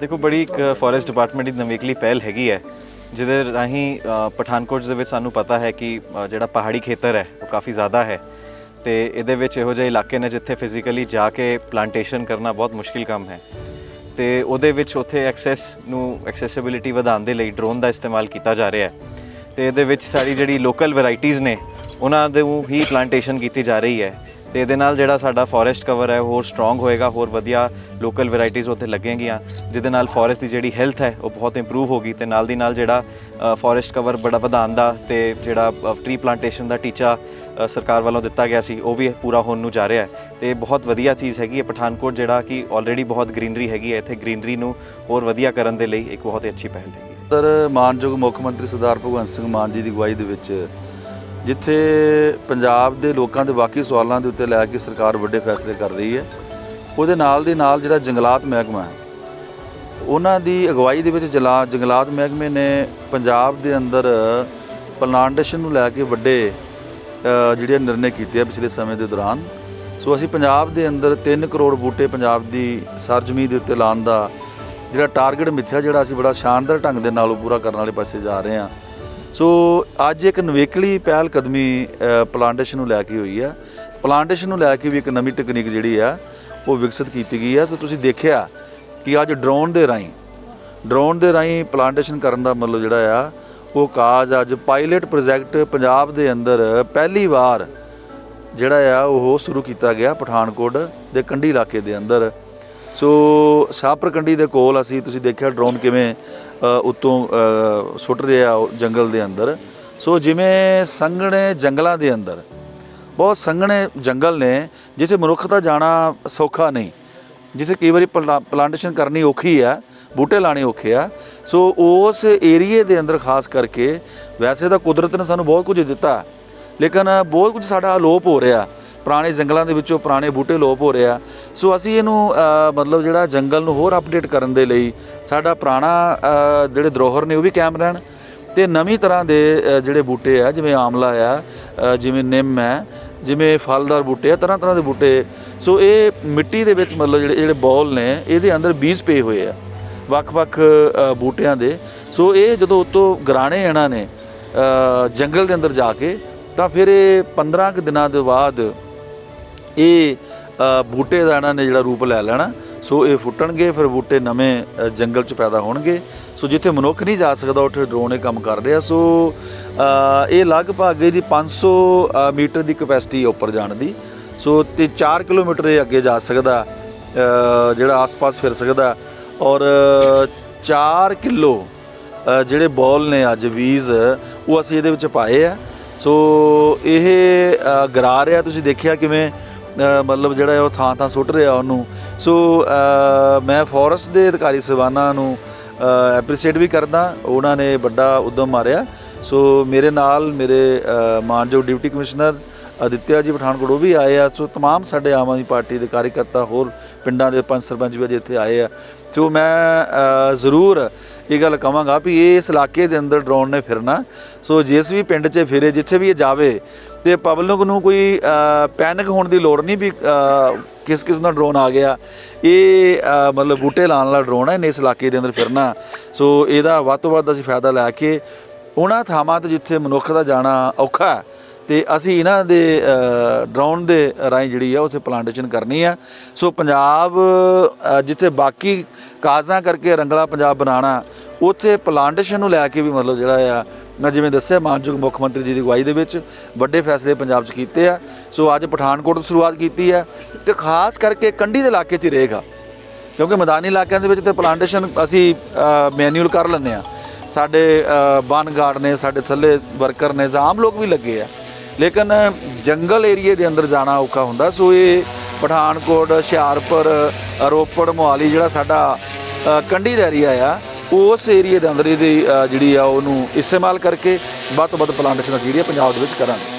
ਦੇਖੋ, ਬੜੀ ਇੱਕ ਫੋਰੈਸਟ ਡਿਪਾਰਟਮੈਂਟ ਦੀ ਨਵੇਕਲੀ ਪਹਿਲ ਹੈਗੀ ਹੈ, ਜਿਹਦੇ ਰਾਹੀਂ ਪਠਾਨਕੋਟ ਦੇ ਵਿੱਚ ਸਾਨੂੰ ਪਤਾ ਹੈ ਕਿ ਜਿਹੜਾ ਪਹਾੜੀ ਖੇਤਰ ਹੈ, ਉਹ ਕਾਫੀ ਜ਼ਿਆਦਾ ਹੈ ਤੇ ਇਹਦੇ ਵਿੱਚ ਇਹੋ ਜਿਹੇ ਇਲਾਕੇ ਨੇ ਜਿੱਥੇ ਫਿਜ਼ੀਕਲੀ ਜਾ ਕੇ ਪਲਾਂਟੇਸ਼ਨ ਕਰਨਾ ਬਹੁਤ ਮੁਸ਼ਕਿਲ ਕੰਮ ਹੈ ਤੇ ਉਹਦੇ ਵਿੱਚ ਉੱਥੇ ਐਕਸੈਸ ਨੂੰ ਐਕਸੈਸਿਬਿਲਿਟੀ ਵਧਾਉਣ ਦੇ ਲਈ ਡਰੋਨ ਦਾ ਇਸਤੇਮਾਲ ਕੀਤਾ ਜਾ ਰਿਹਾ ਹੈ ਤੇ ਇਹਦੇ ਵਿੱਚ ਸਾਡੀ ਜਿਹੜੀ ਲੋਕਲ ਵੈਰਾਈਟੀਆਂ ਨੇ, ਉਹਨਾਂ ਦੇ ਹੀ ਪਲਾਂਟੇਸ਼ਨ ਕੀਤੀ ਜਾ ਰਹੀ ਹੈ ਤੇ ਇਹਦੇ ਨਾਲ ਜਿਹੜਾ ਸਾਡਾ ਫੋਰੈਸਟ ਕਵਰ ਹੈ, ਹੋਰ ਸਟਰੋਂਗ ਹੋਏਗਾ, ਹੋਰ ਵਧੀਆ ਲੋਕਲ ਵੈਰਾਈਟੀਆਂ ਉੱਥੇ ਲੱਗੇਗੀਆਂ, ਜਿਹਦੇ ਨਾਲ ਫੋਰੈਸਟ ਦੀ ਜਿਹੜੀ ਹੈਲਥ ਹੈ, ਉਹ ਬਹੁਤ ਇੰਪਰੂਵ ਹੋਗੀ ਤੇ ਨਾਲ ਦੀ ਨਾਲ ਜਿਹੜਾ ਫੋਰੈਸਟ ਕਵਰ ਬੜਾ ਵਧਾਉਣ ਦਾ ਤੇ ਜਿਹੜਾ ਟ੍ਰੀ ਪਲਾਂਟੇਸ਼ਨ ਦਾ ਟੀਚਾ ਸਰਕਾਰ ਵੱਲੋਂ ਦਿੱਤਾ ਗਿਆ ਸੀ, ਉਹ ਵੀ ਪੂਰਾ ਹੋਣ ਨੂੰ ਜਾ ਰਿਹਾ ਹੈ। ਤੇ ਬਹੁਤ ਵਧੀਆ ਚੀਜ਼ ਹੈਗੀ ਹੈ ਪਠਾਨਕੋਟ, ਜਿਹੜਾ ਕਿ ਆਲਰੇਡੀ ਬਹੁਤ ਗ੍ਰੀਨਰੀ ਹੈਗੀ ਹੈ, ਇੱਥੇ ਗ੍ਰੀਨਰੀ ਨੂੰ ਹੋਰ ਵਧੀਆ ਕਰਨ ਦੇ ਲਈ ਇੱਕ ਬਹੁਤ ਹੀ ਅੱਛੀ ਪਹਿਲ ਹੈਗੀ ਹੈ। ਸਰ, ਮਾਨਯੋਗ ਮੁੱਖ ਮੰਤਰੀ ਸਰਦਾਰ ਭਗਵੰਤ ਸਿੰਘ ਮਾਨ ਜੀ ਦੀ ਅਗਵਾਈ ਦੇ ਵਿੱਚ ਜਿੱਥੇ ਪੰਜਾਬ ਦੇ ਲੋਕਾਂ ਦੇ ਬਾਕੀ ਸਵਾਲਾਂ ਦੇ ਉੱਤੇ ਲੈ ਕੇ ਸਰਕਾਰ ਵੱਡੇ ਫੈਸਲੇ ਕਰ ਰਹੀ ਹੈ, ਉਹਦੇ ਨਾਲ ਦੇ ਨਾਲ ਜਿਹੜਾ ਜੰਗਲਾਤ ਮਹਿਕਮਾ ਹੈ, ਉਹਨਾਂ ਦੀ ਅਗਵਾਈ ਦੇ ਵਿੱਚ ਜਲਾ, ਜੰਗਲਾਤ ਮਹਿਕਮੇ ਨੇ ਪੰਜਾਬ ਦੇ ਅੰਦਰ ਪਲਾਂਟੇਸ਼ਨ ਨੂੰ ਲੈ ਕੇ ਵੱਡੇ ਜਿਹੜੇ ਨਿਰਣੇ ਕੀਤੇ ਆ ਪਿਛਲੇ ਸਮੇਂ ਦੇ ਦੌਰਾਨ। ਸੋ ਅਸੀਂ ਪੰਜਾਬ ਦੇ ਅੰਦਰ 3 ਕਰੋੜ ਬੂਟੇ ਪੰਜਾਬ ਦੀ ਸਰਜ਼ਮੀ ਦੇ ਉੱਤੇ ਲਾਉਣ ਦਾ ਜਿਹੜਾ ਟਾਰਗੇਟ ਮਿੱਥਿਆ ਜਿਹੜਾ ਅਸੀਂ ਬੜਾ ਸ਼ਾਨਦਾਰ ਢੰਗ ਦੇ ਨਾਲ ਉਹ ਪੂਰਾ ਕਰਨ ਵਾਲੇ ਪਾਸੇ ਜਾ ਰਹੇ ਹਾਂ। ਸੋ ਅੱਜ ਇੱਕ ਨਵੇਕਲੀ ਪਹਿਲ ਕਦਮੀ ਪਲਾਂਟੇਸ਼ਨ ਨੂੰ ਲੈ ਕੇ ਹੋਈ ਆ। ਪਲਾਂਟੇਸ਼ਨ ਨੂੰ ਲੈ ਕੇ ਵੀ ਇੱਕ ਨਵੀਂ ਟੈਕਨੀਕ ਜਿਹੜੀ ਆ, ਉਹ ਵਿਕਸਿਤ ਕੀਤੀ ਗਈ ਆ। ਤੇ ਤੁਸੀਂ ਦੇਖਿਆ ਕਿ ਅੱਜ ਡਰੋਨ ਦੇ ਰਾਹੀਂ ਡਰੋਨ ਦੇ ਰਾਹੀਂ ਪਲਾਂਟੇਸ਼ਨ ਕਰਨ ਦਾ ਮਤਲਬ ਜਿਹੜਾ ਆ, ਉਹ ਕਾਜ ਅੱਜ ਪਾਇਲਟ ਪ੍ਰੋਜੈਕਟ ਪੰਜਾਬ ਦੇ ਅੰਦਰ ਪਹਿਲੀ ਵਾਰ ਜਿਹੜਾ ਆ, ਉਹ ਸ਼ੁਰੂ ਕੀਤਾ ਗਿਆ ਪਠਾਨਕੋਟ ਦੇ ਕੰਢੀ ਇਲਾਕੇ ਦੇ ਅੰਦਰ। ਸੋ ਸ਼ਾਹਪੁਰ ਕੰਢੀ ਦੇ ਕੋਲ ਅਸੀਂ ਤੁਸੀਂ ਦੇਖਿਆ ਡਰੋਨ ਕਿਵੇਂ ਉੱਤੋਂ ਅ, ਸੁੱਟ ਰਿਹਾ ਉਹ ਜੰਗਲ ਦੇ ਅੰਦਰ। ਸੋ ਜਿਵੇਂ ਸੰਘਣੇ ਜੰਗਲਾਂ ਦੇ ਅੰਦਰ ਬਹੁਤ ਸੰਘਣੇ ਜੰਗਲ ਨੇ ਜਿੱਥੇ ਮਨੁੱਖ ਦਾ ਜਾਣਾ ਸੌਖਾ ਨਹੀਂ। ਜਿੱਥੇ ਕਈ ਵਾਰੀ ਪਲਾ- ਪਲਾਂਟੇਸ਼ਨ ਕਰਨੀ ਔਖੀ ਆ ਬੂਟੇ ਲਾਣੇ ਔਖੇ ਆ। ਸੋ ਉਸ ਏਰੀਏ ਦੇ ਅੰਦਰ ਖਾਸ ਕਰਕੇ ਵੈਸੇ ਤਾਂ ਕੁਦਰਤ ਨੇ ਸਾਨੂੰ ਬਹੁਤ ਕੁਝ ਦਿੱਤਾ ਲੇਕਿਨ ਬਹੁਤ ਕੁਝ ਸਾਡਾ ਅਲੋਪ ਹੋ ਰਿਹਾ। ਪੁਰਾਣੇ ਜੰਗਲਾਂ ਦੇ ਵਿੱਚੋਂ ਪੁਰਾਣੇ ਬੂਟੇ ਲੋਪ ਹੋ ਰਹੇ ਆ। ਸੋ ਅਸੀਂ ਇਹਨੂੰ ਮਤਲਬ ਜਿਹੜਾ ਜੰਗਲ ਨੂੰ ਹੋਰ ਅਪਡੇਟ ਕਰਨ ਦੇ ਲਈ ਸਾਡਾ ਪੁਰਾਣਾ ਜਿਹੜੇ ਧਰੋਹਰ ਨੇ ਉਹ ਵੀ ਕਾਇਮ ਰਹਿਣ। ਤੇ ਨਵੀਂ ਤਰ੍ਹਾਂ ਦੇ ਜਿਹੜੇ ਬੂਟੇ ਆ, ਜਿਵੇਂ ਆਮਲਾ ਆ ਜਿਵੇਂ ਨਿੰਮ ਹੈ ਜਿਵੇਂ ਫਲਦਾਰ ਬੂਟੇ ਆ ਤਰ੍ਹਾਂ ਤਰ੍ਹਾਂ ਦੇ ਬੂਟੇ। ਸੋ ਇਹ ਮਿੱਟੀ ਦੇ ਵਿੱਚ ਮਤਲਬ ਜਿਹੜੇ ਜਿਹੜੇ ਬੌਲ ਨੇ, ਇਹਦੇ ਅੰਦਰ ਬੀਜ ਪਏ ਹੋਏ ਆ, ਵੱਖ-ਵੱਖ ਬੂਟਿਆਂ ਦੇ। ਸੋ ਇਹ ਜਦੋਂ ਉਤੋਂ ਗਰਾਣੇ ਇਹਨਾਂ ਨੇ ਜੰਗਲ ਦੇ ਅੰਦਰ ਜਾ ਕੇ, ਤਾਂ ਫਿਰ ਇਹ 15 ਕੁ ਦਿਨਾਂ ਦੇ ਬਾਅਦ ਇਹ ਬੂਟੇ ਦਾ ਇਹਨਾਂ ਨੇ ਜਿਹੜਾ ਰੂਪ ਲੈ ਲੈਣਾ। ਸੋ ਇਹ ਫੁੱਟਣਗੇ ਫਿਰ ਬੂਟੇ ਨਵੇਂ ਜੰਗਲ 'ਚ ਪੈਦਾ ਹੋਣਗੇ। ਸੋ ਜਿੱਥੇ ਮਨੁੱਖ ਨਹੀਂ ਜਾ ਸਕਦਾ ਉੱਥੇ ਡਰੋਨ ਇਹ ਕੰਮ ਕਰ ਰਿਹਾ। ਸੋ ਇਹ ਲਗਭਗ ਇਹਦੀ 500 ਅ, ਮੀਟਰ ਦੀ ਕਪੈਸਿਟੀ ਉੱਪਰ ਜਾਣ ਦੀ। ਸੋ ਤੇ 4 ਕਿਲੋਮੀਟਰ ਇਹ ਅੱਗੇ ਜਾ ਸਕਦਾ ਜਿਹੜਾ ਆਸ-ਪਾਸ ਫਿਰ ਸਕਦਾ। ਔਰ 4 ਕਿਲੋ ਜਿਹੜੇ ਬੋਲ ਨੇ ਅੱਜ ਵੀਜ਼ ਉਹ ਅਸੀਂ ਇਹਦੇ ਵਿੱਚ ਪਾਏ ਆ। ਸੋ ਇਹ ਅ, ਗਰਾ ਰਿਹਾ ਤੁਸੀਂ ਦੇਖਿਆ ਕਿਵੇਂ ਮਤਲਬ ਜਿਹੜਾ ਉਹ ਥਾਂ ਥਾਂ ਸੁੱਟ ਰਿਹਾ ਉਹਨੂੰ। ਸੋ ਮੈਂ ਫੋਰੈਸਟ ਦੇ ਅਧਿਕਾਰੀ ਸਵਾਨਾ ਨੂੰ ਐਪਰੀਸ਼ੀਏਟ ਵੀ ਕਰਦਾ। ਉਹਨਾਂ ਨੇ ਵੱਡਾ ਉਦਮ ਮਾਰਿਆ। ਸੋ ਮੇਰੇ ਨਾਲ ਮੇਰੇ ਮਾਨਯੋਗ ਡਿਪਟੀ ਕਮਿਸ਼ਨਰ ਅਦਿੱਤਿਆ ਜੀ ਪਠਾਨਕੋਟ, ਉਹ ਵੀ ਆਏ ਆ। ਸੋ ਤਮਾਮ ਸਾਡੇ ਆਮ ਆਦਮੀ ਪਾਰਟੀ ਦੇ ਕਾਰਜਕਰਤਾ ਹੋਰ ਪਿੰਡਾਂ ਦੇ ਪੰਚ ਸਰਪੰਚ ਵੀ ਅੱਜ ਇੱਥੇ ਆਏ ਆ। ਸੋ ਮੈਂ ਜ਼ਰੂਰ ਇਹ ਗੱਲ ਕਹਾਂਗਾ ਵੀ ਇਹ ਇਸ ਇਲਾਕੇ ਦੇ ਅੰਦਰ ਡਰੋਨ ਨੇ ਫਿਰਨਾ। ਸੋ ਜਿਸ ਵੀ ਪਿੰਡ 'ਚ ਫਿਰੇ, ਜਿੱਥੇ ਵੀ ਇਹ ਜਾਵੇ ਤੇ ਪਬਲਿਕ ਨੂੰ ਕੋਈ ਪੈਨਿਕ ਹੋਣ ਦੀ ਲੋੜ ਨਹੀਂ ਵੀ ਅ, ਕਿਸ ਕਿਸ ਦਾ ਡਰੋਨ ਆ ਗਿਆ। ਇਹ ਮਤਲਬ ਬੂਟੇ ਲਾਉਣ ਵਾਲਾ ਡਰੋਨ ਹੈ ਇਹਨੇ ਇਸ ਇਲਾਕੇ ਦੇ ਅੰਦਰ ਫਿਰਨਾ। ਸੋ ਇਹਦਾ ਵੱਧ ਤੋਂ ਵੱਧ ਅਸੀਂ ਫਾਇਦਾ ਲੈ ਕੇ ਉਹਨਾਂ ਥਾਵਾਂ ਤੇ ਜਿੱਥੇ ਮਨੁੱਖ ਦਾ ਜਾਣਾ ਔਖਾ ਹੈ ਤੇ ਅਸੀਂ ਇਹਨਾਂ ਦੇ ਡਰੋਨ ਦੇ ਰਾਹੀਂ ਜਿਹੜੀ ਆ ਉੱਥੇ ਪਲਾਂਟੇਸ਼ਨ ਕਰਨੀ ਆ। ਸੋ ਪੰਜਾਬ ਜਿੱਥੇ ਬਾਕੀ ਕਾਜ਼ਾਂ ਕਰਕੇ ਰੰਗਲਾ ਪੰਜਾਬ ਬਣਾਉਣਾ ਉੱਥੇ ਪਲਾਂਟੇਸ਼ਨ ਨੂੰ ਲੈ ਕੇ ਵੀ ਮਤਲਬ ਜਿਹੜਾ ਆ ਮੈਂ ਜਿਵੇਂ ਦੱਸਿਆ ਮਾਨਯੋਗ ਮੁੱਖ ਮੰਤਰੀ ਜੀ ਦੀ ਅਗਵਾਈ ਦੇ ਵਿੱਚ ਵੱਡੇ ਫੈਸਲੇ ਪੰਜਾਬ 'ਚ ਕੀਤੇ ਆ। ਸੋ ਅੱਜ ਪਠਾਨਕੋਟ ਤੋਂ ਸ਼ੁਰੂਆਤ ਕੀਤੀ ਹੈ ਤੇ ਖਾਸ ਕਰਕੇ ਕੰਢੀ ਦੇ ਇਲਾਕੇ 'ਚ ਰਹੇਗਾ। ਕਿਉਂਕਿ ਮੈਦਾਨੀ ਇਲਾਕਿਆਂ ਦੇ ਵਿੱਚ ਤੇ ਪਲਾਂਟੇਸ਼ਨ ਅਸੀਂ ਮੈਨੂਅਲ ਕਰ ਲੈਂਦੇ ਆ। ਸਾਡੇ ਅ, ਵਨ ਗਾਰਡ ਨੇ ਸਾਡੇ ਥੱਲੇ ਵਰਕਰ ਨੇ ਜਾਂ ਆਮ ਲੋਕ ਵੀ ਲੱਗੇ ਆ। ਲੇਕਿਨ ਜੰਗਲ ਏਰੀਏ ਦੇ ਅੰਦਰ ਜਾਣਾ ਔਖਾ ਹੁੰਦਾ। ਸੋ ਇਹ ਪਠਾਨਕੋਟ ਹੁਸ਼ਿਆਰਪੁਰ ਰੋਪੜ ਮੋਹਾਲੀ ਜਿਹੜਾ ਸਾਡਾ ਕੰਢੀ ਦਾ ਏਰੀਆ ਆ ਉਸ ਏਰੀਏ ਦੇ ਅੰਦਰ ਇਹਦੀ ਅ, ਜਿਹੜੀ ਆ ਉਹਨੂੰ ਇਸਤੇਮਾਲ ਕਰਕੇ ਵੱਧ ਤੋਂ ਵੱਧ ਪਲਾਂਟੇਸ਼ਨ ਜਿਹੜੀ ਆ ਪੰਜਾਬ ਦੇ ਵਿੱਚ ਕਰਾਂਗੇ।